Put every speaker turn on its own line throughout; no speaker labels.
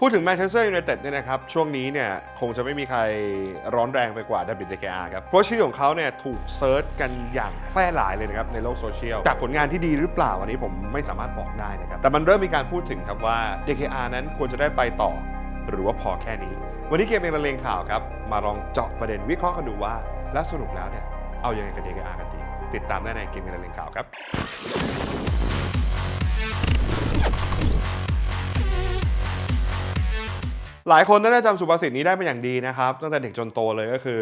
พูดถึงแมนเชสเตอร์ยูไนเต็ดเนี่ยนะครับช่วงนี้เนี่ยคงจะไม่มีใครร้อนแรงไปกว่าดับบิดเดกอาครับเพราะชื่อของเขาเนี่ยถูกเซิร์ชกันอย่างแพร่หลายเลยนะครับในโลกโซเชียลจากผลงานที่ดีหรือเปล่าอันนี้ผมไม่สามารถบอกได้นะครับแต่มันเริ่มมีการพูดถึงครับว่า DKR นั้นควรจะได้ไปต่อ หรือว่าพอแค่นี้ วันนี้เกมเองละเลงข่าวครับมาลองเจาะประเด็นวิเคราะห์กันดูว่า แล้วสรุปแล้วเนี่ยเอาอยังไงกับ DKR กันดีติดตามได้ในเกมเองละเลงข่าวครับ หลายคนน่าจะจำสุภาษิตนี้ได้เป็นอย่างดีนะครับ ตั้งแต่เด็กจนโตเลยก็คือ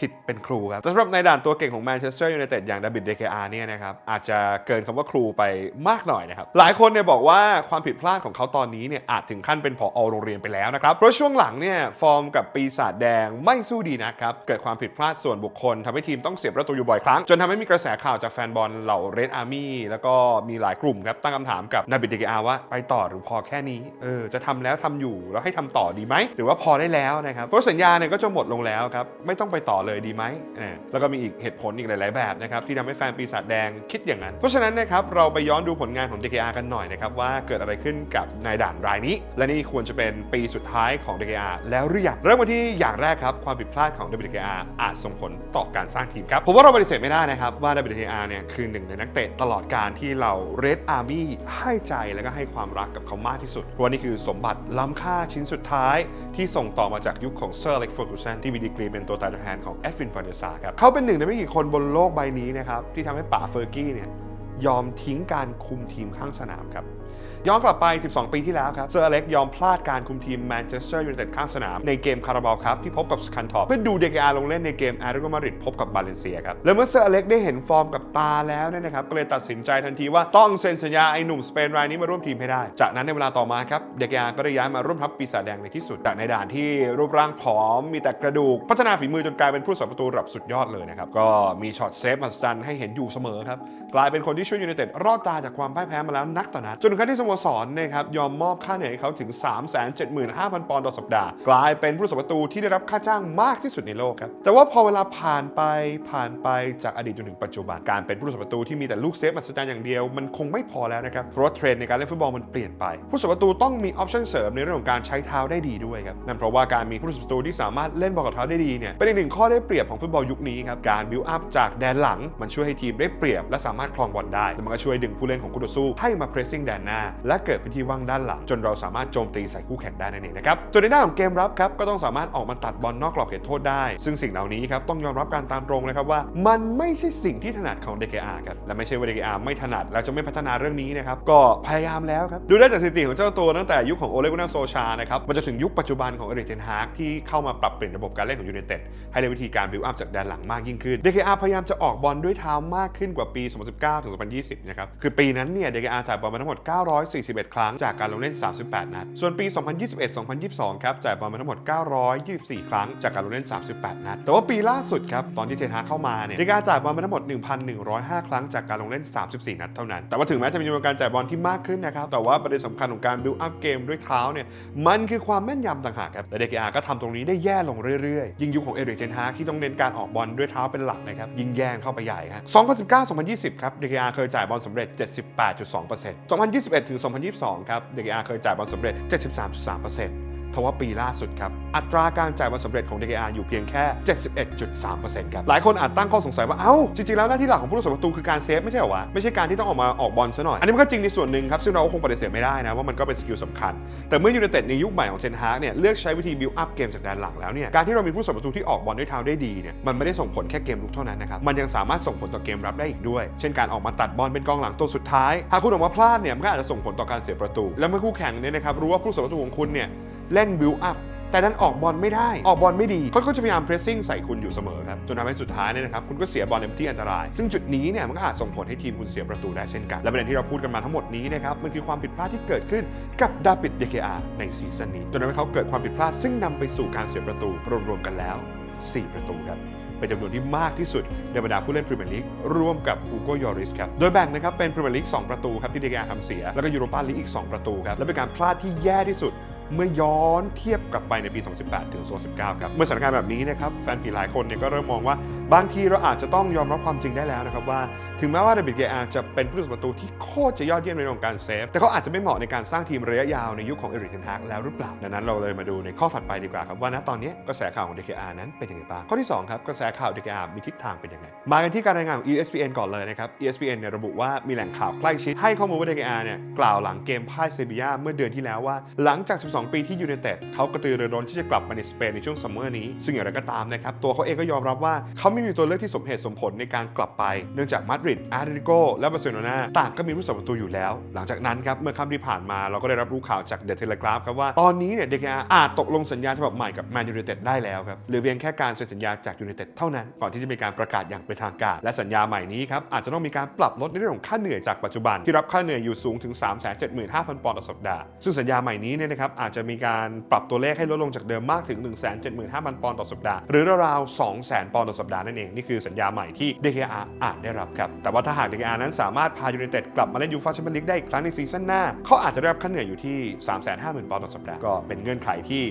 ผิดเป็นครูครับสำหรับในด่านตัวเก่งของแมนเชสเตอร์ยูไนเต็ดอย่างดาบิดเดเกอาเนี่ยนะครับอาจจะเกินคำว่าครูไปมากหน่อยนะครับ หลายคนเนี่ยบอกว่าความผิดพลาดของเขาตอนนี้เนี่ยอาจถึงขั้นเป็นผอโรงเรียนไปแล้วนะครับ เพราะช่วงหลังเนี่ยฟอร์มกับปีศาจแดงไม่สู้ดีนะครับ เกิดความผิดพลาดส่วนบุคคลทำให้ทีมต้องเสียประตูอยู่บ่อยครั้ง จนทำให้มีกระแสข่าวจากแฟนบอลเหล่าเรดอาร์มี่แล้วก็มีหลายกลุ่มครับตั้งคำถามกับนาบิดเดเกอาว่าไปต่อหรือพอแค่นี้เออจะทำแล้วทำอยู่แล้วให้ทำต่อดีไหมหรือว่าพอได้แล้วนะครับเพราะสัญญาเนี่ยก็จะหมดลงแล้วครับไม่ต้องไปต่อเลยดีไหมแล้วก็มีอีกเหตุผลอีกหลาย ๆ แบบนะครับที่ทำให้แฟนปีศาจแดงคิดอย่างนั้น เพราะฉะนั้นนะครับเราไปย้อนดูผลงานของ DKR กันหน่อยนะครับว่าเกิดอะไรขึ้นกับนายด่านรายนี้ และนี่ควรจะเป็นปีสุดท้ายของ DKR แล้วหรือยังเริ่มกันที่อย่างแรกครับความผิดพลาดของ WKR อาจส่งผลต่อการสร้างทีมครับผมว่าเราปฏิเสธไม่ได้นะครับว่า WKR เนี่ยคือหนึ่งในนักเตะตลอดการที่เรา Red Army ให้ใจและก็ให้ความรักกับเขามากที่สุดเพราะว่านี่คือสมบัติล้ำค่าชิ้นสุดท้าย ที่ส่งต่อมาจากยุคของเซอร์เล็กเฟอร์กูสันที่มีดีกรีเป็นตัวตายตัวแทนของแอดฟินฟอนเดซาครับเขาเป็นหนึ่งในไม่กี่คนบนโลกใบนี้นะครับที่ทำให้ป๋าเฟอร์กี้เนี่ยยอมทิ้งการคุมทีมข้างสนามครับ ย้อนกลับไป 12 ปีที่แล้วครับเซอร์อเล็กยอมพลาดการคุมทีมแมนเชสเตอร์ยูไนเต็ดข้างสนามในเกมคาราบาลครับที่พบกับสคันทอปเพื่อดูเดกอาลงเล่นในเกมแอตเลติโกมาดริดพบกับบาเลนเซียครับแล้วเมื่อเซอร์อเล็กได้เห็นฟอร์มกับตาแล้วเนี่ยนะครับก็เลยตัดสินใจทันทีว่าต้องเซ็นสัญญาไอ้หนุ่มสเปนรายนี้มาร่วมทีมให้ได้ จากนั้นในเวลาต่อมาครับเดกอาก็ได้ย้ายมาร่วมทัพปีศาจแดงในที่สุดจากในด่านที่รูปร่างผอมมีแต่กระดูกพัฒนาฝีมือจนกลายเป็นผู้สาประตูระดับสุดยอดเลยนะครับก็มีช็อตเซฟมหัศจรรย์ให้เห็นอยู่เสมอครับกลายเป็นคนที่ช่วยยูไนเต็ดรอดตาจากความพ่ายแพ้มาแล้วนักต่อนัดจนขั้นที่สโมสรนะครับยอมมอบค่าเหนื่อยให้เขาถึง 375,000 ปอนด์ต่อสัปดาห์ กลายเป็นผู้สาประตูที่ได้รับค่าจ้างมากที่สุดในโลกครับ แต่ว่าพอเวลาผ่านไปผ่านไปจากอดีตจนถึงปัจจุบัน การเป็นผู้สาประตูที่มีแต่ลูกเซฟมหัศจรรย์อย่างเดียว มันคงไม่พอแล้วนะครับ เพราะว่าเทรนด์ในการเล่นฟุตบอลมันเปลี่ยนไป ผู้สาประตูต้องมีออปชั่นเสริมในเรื่องของการใช้เท้าได้ดีด้วยครับ นั่นเพราะว่าการมีผู้สาประตูที่สามารถเล่นบอลกับเท้าได้ดีเนี่ย เป็นอีกหนึ่งข้อได้เปรียบของฟุตบอลยุคนี้ครับ การบิวอัพจากแดนหลัง มันช่วยให้ทีมได้เปรียบ และสามารถครองบอลได้ และมันก็ช่วยดึงผู้เล่นของคู่ต่อสู้ให้มาเพรสซิ่งแดนหน้าและเกิดพื้นที่ว่างด้านหลัง จนเราสามารถโจมตีใส่คู่แข่งได้นั่นเองนะครับส่วนในด้านของเกมรับครับก็ต้องสามารถออกมาตัดบอลนอกกรอบเขตโทษได้ ซึ่งสิ่งเหล่านี้ครับต้องยอมรับการตามตรงนะครับว่า มันไม่ใช่สิ่งที่ถนัดของ DKR ครับและไม่ใช่ว่า DKR ไม่ถนัดแล้วจะไม่พัฒนาเรื่องนี้นะครับก็พยายามแล้วครับดูได้จากสถิติของเจ้าตัวตั้งแต่ยุคของโอเลกุนาโซชานะครับมันจะถึงยุคปัจจุบันของเอริกเทนฮากที่เข้ามาปรับเปลี่ยนระบบการเล่นของยูไนเต็ดให้ได้วิธีการบิวอัพจากแดนหลังมากยิ่งขึ้น DKR พยายามจะออกบอลด้วยเท้ามากขึ้นกว่าปี 2019ถึง2020 นะครับคือปีนั้นเนี่ย DKR จ่ายบอลมาทั้งหมด41 ครั้งจากการลงเล่น 38 นัด ส่วนปี 2021-2022 ครับจ่ายบอลมาทั้งหมด 924 ครั้งจากการลงเล่น 38 นัด แต่ว่าปีล่าสุดครับตอนที่เทนฮาเข้ามาเนี่ย DKR จ่ายบอลมาทั้งหมด 1,105 ครั้งจากการลงเล่น 34 นัดเท่านั้น แต่ว่าถึงแม้จะมีจำนวนการจ่ายบอลที่มากขึ้นนะครับแต่ว่าประเด็นสำคัญของการบิวอัพเกมด้วยเท้าเนี่ยมันคือความแม่นยำต่างหากครับแต่ DKR ก็ทำตรงนี้ได้แย่ลงเรื่อยๆ ยิ่งยุคของเอริกเทนฮาที่ต้องเน้นการออกบอลด้วยเท้าเป็นหลักนะครับยิ่งแย่งเข้าไปใหญ่ฮะ2019-2020 ครับ DKR เคยจ่ายบอลสำเร็จ 78.2% 2021ถึง2022 ครับ DKR เคยจ่ายบอลสำเร็จ 73.3% ทว่าปีล่าสุดครับ อัตราการจ่ายบอลสำเร็จของ DKR อยู่เพียงแค่ 71.3%ครับ หลายคนอาจตั้งข้อสงสัยว่า เอ้า จริง ๆ แล้วหน้าที่หลักของผู้รักษาประตูคือการเซฟไม่ใช่หรอวะ ไม่ใช่การที่ต้องออกมาออกบอลซะหน่อย อันนี้มันก็จริงในส่วนหนึ่งครับ ซึ่งเราก็คงปฏิเสธไม่ได้นะ ว่ามันก็เป็นสกิลสำคัญ แต่เมื่อยูไนเต็ดในยุคใหม่ของเทนฮากเนี่ยเลือกใช้วิธีบิวอัพเกมจากแดนหลังแล้วเนี่ยการที่เรามีผู้รักษาประตูที่ออกบอลด้วยเท้าได้ดีเนี่ยมันไม่ได้ส่งผลแค่เกมลุกเท่านั้นนะครับมันยังสามารถส่งผลต่อเกมรับได้อีกด้วย เช่นการออกมาตัดบอลเป็นกองหลังตัวสุดท้ายหากคุณออกมาพลาดเนี่ยมันก็อาจจะส่งผลต่อการเสียประตู และเมื่อคู่แข่งเนี่ยนะครับรู้ว่าผู้รักษาประตูของคุณเนี่ย เล่นบิวอัพแต่ดันออกบอลไม่ได้ ออกบอลไม่ดีเขาก็จะพยายามเพรสซิ่งใส่คุณอยู่เสมอครับ จนทำให้สุดท้ายเนี่ยนะครับ คุณก็เสียบอลในพื้นที่อันตราย ซึ่งจุดนี้เนี่ยมันก็อาจส่งผลให้ทีมคุณเสียประตูได้เช่นกัน และประเด็นที่เราพูดกันมาทั้งหมดนี้นะครับ มันคือความผิดพลาดที่เกิดขึ้นกับดาบิดเดเคอาในซีซั่นนี้ จนทำให้เขาเกิดความผิดพลาด ซึ่งนำไปสู่การเสียประตูรวมๆกันแล้ว 4 ประตูครับเป็นจำนวนที่มากที่สุดในบรรดาผู้เล่นพรีเมียร์ลีกร่วมกับฮูโกยอริสครับ โดยแบ่งนะครับเป็นพรีเมียร์ลีก2ประตูครับที่เดกาทำเสีย แล้วก็ยูโรปาลีกอีก 2 ประตูครับ และเป็นการพลาดที่แย่ที่สุด เมื่อย้อนเทียบกลับไปในปี 2018 ถึง 2019 ครับ เมื่อสถานการณ์แบบนี้นะครับแฟนผีหลายคนเนี่ยก็เริ่มมองว่าบางทีเราอาจจะต้องยอมรับความจริงได้แล้วนะครับว่า ถึงแม้ว่าเดวิดเกอาจะเป็นผู้รักษาประตูที่โคตรจะยอดเยี่ยมในเรื่องการเซฟ แต่เขาอาจจะไม่เหมาะในการสร้างทีมระยะยาวในยุคของเอริกเทนฮากแล้วหรือเปล่า ดังนั้นเราเลยมาดูในข้อถัดไปดีกว่าครับว่าณตอนนี้กระแสข่าวของเด DKR นั้นเป็นยังไงบ้าง ข้อที่ 2 ครับกระแสข่าวเด DKR มีทิศทางเป็นยังไง มากันที่การรายงานของ ESPN ก่อนเลยนะครับ ESPN เนี่ยระบุว่ามีแหล่งข่าวใกล้ชิดให้ข้อมูลว่า DKR เนี่ยกล่าวหลังเกมพ่ายเซบียาเมื่อเดือนที่แล้วว่าหลังจาก 12ปีที่ยูไนเต็ดเขากระตือรือร้นที่จะกลับมาในสเปนในช่วงซัมเมอร์นี้ ซึ่งอย่างไรก็ตามนะครับ ตัวเขาเองก็ยอมรับว่าเขาไม่มีตัวเลือกที่สมเหตุสมผลในการกลับไป เนื่องจากมาดริดอาร์ติโกและบาร์เซโลนาต่างก็มีผู้สาประตูอยู่แล้ว หลังจากนั้นครับเมื่อค่ำที่ผ่านมาเราก็ได้รับรู้ข่าวจากเดอะเทเลกราฟครับว่าตอนนี้เนี่ยเดกอาอาจตกลงสัญญาฉบับใหม่กับแมนยูไนเต็ดได้แล้วครับหรือเพียงแค่การเซ็นสัญญาจากยูไนเต็ดเท่านั้นก่อนที่จะมีการประกาศอย่างเป็นทางการ และสัญญาใหม่นี้ครับอาจจะต้องมีการปรับลดในเรื่องของค่าเหนื่อยจากปัจจุบันที่รับค่าเหนื่อยอยู่สูงถึง 375,000ปอนด์ต่อสัปดาห์ซึ่งสัญญาใหม่นี้เนี่ยนะครับอาจจะมีการปรับตัวเลขให้ลดลงจากเดิมมากถึง 175,000 ปอนด์ต่อสัปดาห์ หรือราวๆ200,000 ปอนด์ต่อสัปดาห์นั่นเอง นี่คือสัญญาใหม่ที่ DKR อาจได้รับครับ แต่ว่าถ้าหาก DKR นั้นสามารถพายูไนเต็ดกลับมาเล่นยูฟ่าแชมเปี้ยนลีกได้อีกครั้งในซีซั่นหน้าเขาอาจจะได้รับค่าเหนื่อยอยู่ที่ 350,000 ปอนด์ต่อสัปดาห์ก็เป็นเงื่อนไขที่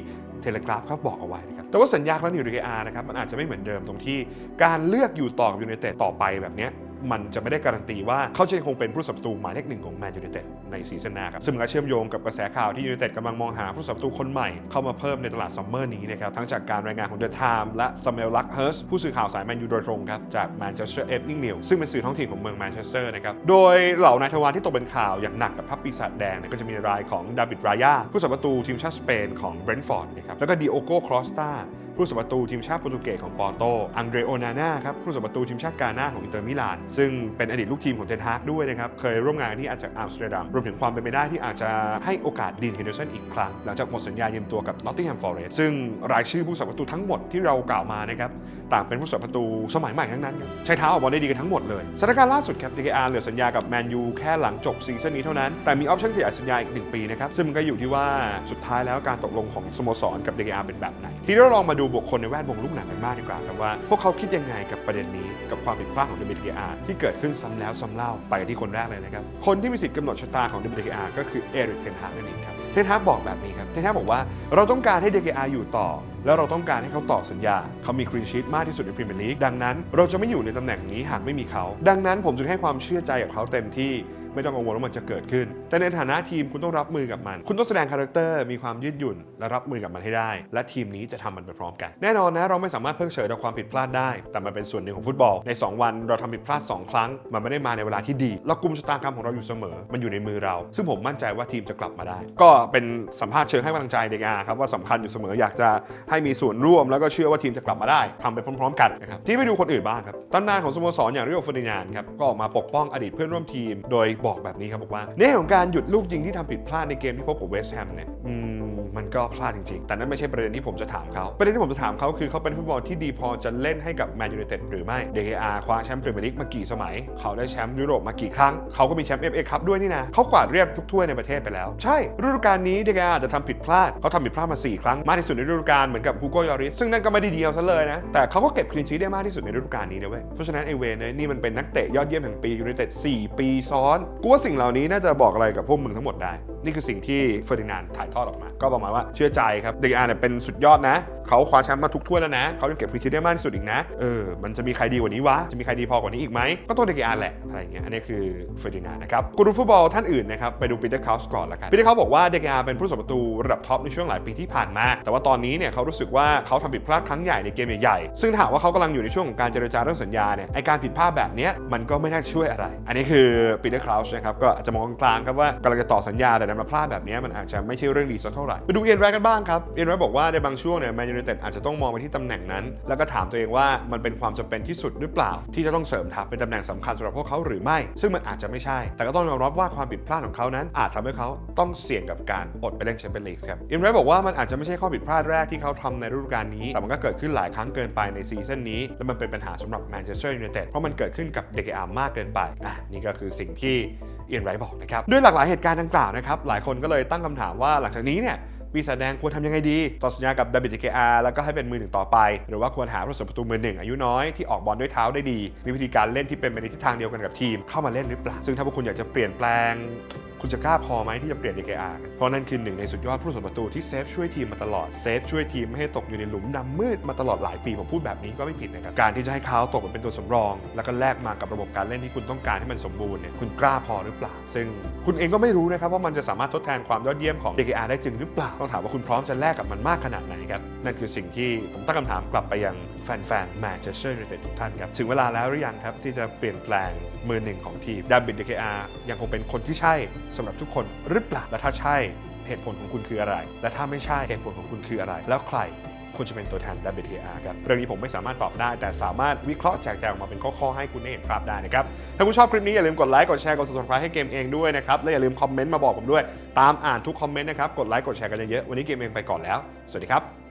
เทเลกราฟเขาบอกเอาไว้นะครับ แต่ว่าสัญญาครั้งนี้อยู่ DKR นะครับ มันอาจจะไม่เหมือนเดิมตรงที่การเลือกอยู่ต่อกับยูไนเต็ดต่อไปแบบนี้ มันจะไม่ได้การันตีว่าเขาจะยังคงเป็นผู้สับตูหมายเลขหนึ่งของแมนยูไนเต็ดในซีซั่นหน้าครับซึ่งก็เชื่อมโยงกับกระแสข่าวที่ยูไนเต็ดกำลังมองหาผู้สับตูคนใหม่เข้ามาเพิ่มในตลาดซัมเมอร์นี้นะครับทั้งจากการรายงานของเดอะไทม์และซามูเอลลักเฮิร์สผู้สื่อข่าวสายแมนยูโดยตรงครับจากแมนเชสเตอร์เอฟนิงนิวซึ่งเป็นสื่อท้องถิ่นของเมืองแมนเชสเตอร์นะครับโดยเหล่านายทวารที่ตกเป็นข่าวอย่างหนักกับพับปีศาจแดงเนี่ยก็จะมีรายของดาวิดรายาผู้สับประตูทีมชาติสเปนของเบรนท์ฟอร์ดนะครับแล้วก็ดิโอโกครอสตาผู้สับประตูทีมชาติโปรตุเกสของปอร์โตอังเดรโอนาน่าครับผู้สับประตูทีมชาติกาหน้าของอินเตอร์มิลานซึ่งเป็นอดีตลูกทีมของเทนฮากด้วยนะครับ เคยร่วมงานที่อาจจากอัมสเตอร์ดัมรวมถึงความเป็นไปได้ที่อาจจะให้โอกาสดีนเฮนเดอร์สันอีกครั้ง หลังจากหมดสัญญายืมตัวกับนอตติงแฮมฟอร์เรสต์ซึ่งรายชื่อผู้สับประตูทั้งหมดที่เรากล่าวมานะครับต่างเป็นผู้สับประตูสมัยใหม่ทั้งนั้นใช้เท้าออกบอลได้ดีกันทั้งหมดเลยสถานการณ์ล่าสุดครับ DKR เหลือสัญญากับแมนยูแค่หลังจบซีซั่นนี้เท่านั้นแต่มีออปชั่นขยายสัญญาอีกหนึ่งปีนะครับซึ่งมันก็อยู่ที่ว่าสุดท้ายแล้วการตกลงของสโมสรกับ DKR เป็นแบบไหนทีนี้เราลองมาดูบุคคลในแวดวงลูกหนังกันบ้างดีกว่าครับว่าพวกเขาคิดยังไงกับประเด็นนี้กับความผิดพลาดของ WKR ที่ที่เกิดขึ้นซ้ำแล้วซ้ำเล่าไปที่คนแรกเลยนะครับ คนที่มีสิทธิ์กำหนดชะตาของ WKR ก็คือเอริกเทนฮากนั่นเองครับ เทนฮากบอกแบบนี้ครับ เทนฮากบอกว่าเราต้องการให้ DKR อยู่ต่อ แล้วเราต้องการให้เขาต่อสัญญา เขามีครีนชีตมากที่สุดในพรีเมียร์ลีกดังนั้นเราจะไม่อยู่ในตำแหน่งนี้หากไม่มีเขา ดังนั้นผมจึงให้ความเชื่อใจกับเขาเต็มที่ไม่ต้องกังวลว่ามันจะเกิดขึ้น แต่ในฐานะทีมคุณต้องรับมือกับมัน คุณต้องแสดงคาแรคเตอร์ มีความยืดหยุ่น และรับมือกับมันให้ได้ และทีมนี้จะทำมันไปพร้อมกัน แน่นอนนะ เราไม่สามารถเพิกเฉยต่อความผิดพลาดได้ แต่มันเป็นส่วนหนึ่งของฟุตบอล ใน 2 วันเราทำผิดพลาด 2 ครั้ง มันไม่ได้มาในเวลาที่ดี เรากุมชะตากรรมของเราอยู่เสมอ มันอยู่ในมือเรา ซึ่งผมมั่นใจว่าทีมจะกลับมาได้ ก็เป็นสัมภาษณ์เชิงให้กำลังใจเด็กอาครับว่าสำคัญอยู่เสมอ อยากจะให้มีส่วนร่วมแล้วก็เชื่อว่าทีมจะกลับมาได้ทำไปพร้อม ๆ กันนะครับที่ไปดูคนอื่นบ้างครับตำนานของสโมสรอย่างริโอเฟอร์ดินานด์ครับก็ออกมาปกป้องอดีตเพื่อนร่วมทีม โดยบอกแบบนี้ครับบอกว่าในเรื่องของการหยุดลูกยิงที่ทำผิดพลาดในเกมที่พบกับเวสต์แฮมเนี่ยอืมมันก็พลาดจริงๆ แต่นั่นไม่ใช่ประเด็นที่ผมจะถามเขา ประเด็นที่ผมจะถามเขาคือเขาเป็นฟุตบอลที่ดีพอจะเล่นให้กับแมนยูไนเต็ดหรือไม่ DKR คว้าแชมป์พรีเมียร์ลีกมากี่สมัย เขาได้แชมป์ยุโรปมากี่ครั้ง เขาก็มีแชมป์ FA คัพด้วยนี่นะเขากวาดเรียบทุกถ้วยในประเทศไปแล้ว ใช่ฤดูกาลนี้ DKR อาจจะทำผิดพลาด เขาทำผิดพลาดมา 4 ครั้ง มากที่สุดในฤดูกาลเหมือนกับ Google Yoris ซึ่งนั่นก็ไม่ได้เดียวซะเลยนะ แต่เขาก็เก็บคลีนชีได้มากที่สุดในฤดูกาลนี้นะเว้ย เพราะฉะนั้นไอเวนเนี่ยนี่มันเป็นนักเตะยอดเยี่ยมแห่งปียูไนเต็ด4ปีซ้อน กูว่าสิ่งเหล่านี้น่าจะบอกอะไรกับพวกมึงทั้งหมดได้ นี่คือสิ่งที่เฟอร์ดินานด์ถ่ายทอดออกมา ก็ประมาณว่าเชื่อใจครับเดกอาเนี่ยเป็นสุดยอดนะเขาคว้าแชมป์มาทุกถ้วยแล้วนะเขายังเก็บคลีนชีทได้มากที่สุดอีกนะเออมันจะมีใครดีกว่านี้วะจะมีใครดีพอกว่านี้อีกไหมก็ต้องเดกอาแหละอะไรอย่างเงี้ยอันนี้คือเฟอร์ดินานด์นะครับกูรูฟุตบอลท่านอื่นนะครับไปดูปีเตอร์คาวส์ก่อนละกันปีเตอร์คาส์บอกว่าเดกอาเป็นผู้สาประตูระดับท็อปในช่วงหลายปีที่ผ่านมา แต่ว่าตอนนี้เนี่ยเขารู้สึกว่าเขาทำผิดพลาดครั้งใหญ่ในเกมใหญ่ๆซึ่งถามว่าเขากำลังอยู่ในช่วงของการเจรจาเรื่องสัญญาเนี่ยไอการผิดพลาดแบบเนี้ยมันก็ไม่น่าช่วยอะไร อันนี้คือปีเตอร์คาส์นะครับก็อาจจะมองกลางๆครับว่ากำลังจะต่อสัญญาแต่ดันมาพลาดแบบนี้มันอาจจะไม่ใช่เรื่องดีสักเท่าไหร่ไปดูเอียนแรกกันบ้างครับเอียนแรกบอกว่าในบางช่วงเนี่ยแมนยูไนเต็ดอาจจะต้องมองไปที่ตำแหน่งนั้น แล้วก็ถามตัวเองว่ามันเป็นความจำเป็นที่สุดหรือเปล่า ที่จะต้องเสริมทัพเป็นตำแหน่งสำคัญสำหรับพวกเขาหรือไม่ ซึ่งมันอาจจะไม่ใช่ แต่ก็ต้องยอมรับว่าความผิดพลาดของเขานั้น อาจทำให้เขาต้องเสี่ยงกับการอดไปเล่นแชมเปี้ยนลีกครับเอียนแรกบอกว่ามันอาจจะไม่ใช่ข้อผิดพลาดแรกที่เขาทำในฤดูกาลนี้ แต่มันก็เกิดขึ้นหลายครั้งเกินไปในซีซั่นนี้และมันเป็นปัญหาสำหรับแมนเชสเตอร์ยูไนเต็ดเพราะมันเกิดขึ้นกับเดกอาร์มากเกินไปอะนี่ก็คือสิ่งที่ เอียนไรบอกนะครับด้วยหลากหลายเหตุการณ์ดังกล่าวนะครับหลายคนก็เลยตั้งคำถามว่าหลังจากนี้เนี่ย ปีศาจแดงควรทำยังไงดี ต่อสัญญากับดาบิดเ k อาแล้วก็ให้เป็นมือหนึ่งต่อไป หรือว่าควรหาผู้รักษาประตูมือหนึ่งอายุน้อยที่ออกบอลด้วยเท้าได้ดี มีวิธีการเล่นที่เป็นไปในทิศทางเดียวกันกับทีม เข้ามาเล่นหรือเปล่า ซึ่งถ้าพวกคุณอยากจะเปลี่ยนแปลงคุณจะกล้าพอไหมที่จะเปลี่ยน DKR กันเพราะนั่นคือหนึ่งในสุดยอดผู้สมประตูที่เซฟช่วยทีมมาตลอด เซฟช่วยทีมไม่ให้ตกอยู่ในหลุมดำมืดมาตลอดหลายปี ผมพูดแบบนี้ก็ไม่ผิดนะครับ การที่จะให้เขาตกมาเป็นตัวสำรอง แล้วก็แลกมากับระบบการเล่นที่คุณต้องการให้มันสมบูรณ์เนี่ยคุณกล้าพอหรือเปล่า ซึ่งคุณเองก็ไม่รู้นะครับว่ามันจะสามารถทดแทนความยอดเยี่ยมของ DKR ได้จริงหรือเปล่าต้องถามว่าคุณพร้อมจะแลกกับมันมากขนาดไหนครับ นั่นคือสิ่งที่ผมตั้งคำถามกลับไปยังแฟนๆแมนเชสเตอร์ยูไนเต็ดทุกท่านครับ ถึงเวลาแล้วหรือยังครับ ที่จะเปลี่ยนแปลงมือหนึ่งของทีมดาบิด DKR ยังคงเป็นคนที่ใช่สำหรับทุกคนหรือเปล่าและถ้าใช่เหตุผลของคุณคืออะไร และถ้าไม่ใช่เหตุผลของคุณคืออะไร แล้วใคร คุณจะเป็นตัวแทน WTR ครับเรื่องนี้ผมไม่สามารถตอบได้ แต่สามารถวิเคราะห์แจกแจงออกมาเป็นข้อๆให้คุณได้เห็นภาพได้นะครับถ้าคุณชอบคลิปนี้อย่าลืมกดไลค์กดแชร์กด subscribe ให้เกมเองด้วยนะครับและอย่าลืมคอมเมนต์มาบอกผมด้วยตามอ่านทุกคอมเมนต์นะครับกดไลค์กดแชร์กันเยอะๆวันนี้เกมเองไปก่อนแล้ว สวัสดีครับ